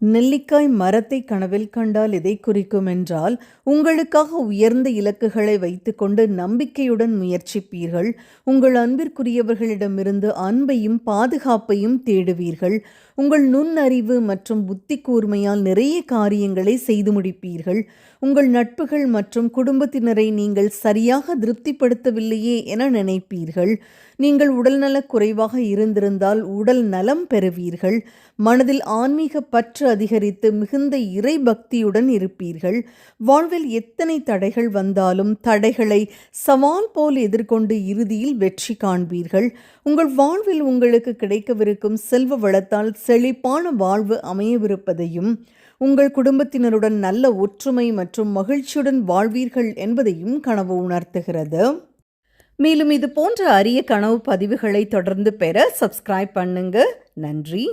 நெல்லிக்காய் மரத்தை கனவில் கண்டால் எதை குறிக்கும் என்றால் உங்களுக்காக உயர்ந்த இலக்குகளை வைத்துக்கொண்டு நம்பிக்கையுடன் முயற்சிப்பீர்கள். உங்கள் அன்பிற்குரியவர்களிடமிருந்து அன்பையும் பாதுகாப்பையும் தேடுவீர்கள். உங்கள் நுண்ணறிவு மற்றும் புத்தி கூர்மையால் நிறைய காரியங்களை செய்து முடிப்பீர்கள். உங்கள் நட்புகள் மற்றும் குடும்பத்தினரை நீங்கள் சரியாக திருப்திப்படுத்தவில்லையே என நினைப்பீர்கள். நீங்கள் உடல்நலக் குறைவாக இருந்திருந்தால் உடல் நலம் பெறுவீர்கள். மனதில் ஆன்மீக பற்று அதிகரித்து மிகுந்த இறை பக்தியுடன் இருப்பீர்கள். வாழ்வில் எத்தனை தடைகள் வந்தாலும் தடைகளை சவால் போல் எதிர்கொண்டு இறுதியில் வெற்றி காண்பீர்கள். உங்கள் வாழ்வில் உங்களுக்கு கிடைக்கவிருக்கும் செல்வ வளத்தால் செழிப்பான வாழ்வு அமையவிருப்பதையும் உங்கள் குடும்பத்தினருடன் நல்ல ஒற்றுமை மற்றும் மகிழ்ச்சியுடன் வாழ்வீர்கள் என்பதையும் கனவு உணர்த்துகிறது. மேலும் இது போன்ற அரிய கனவு பதிவுகளை தொடர்ந்து பெற சப்ஸ்கிரைப் பண்ணுங்க. நன்றி.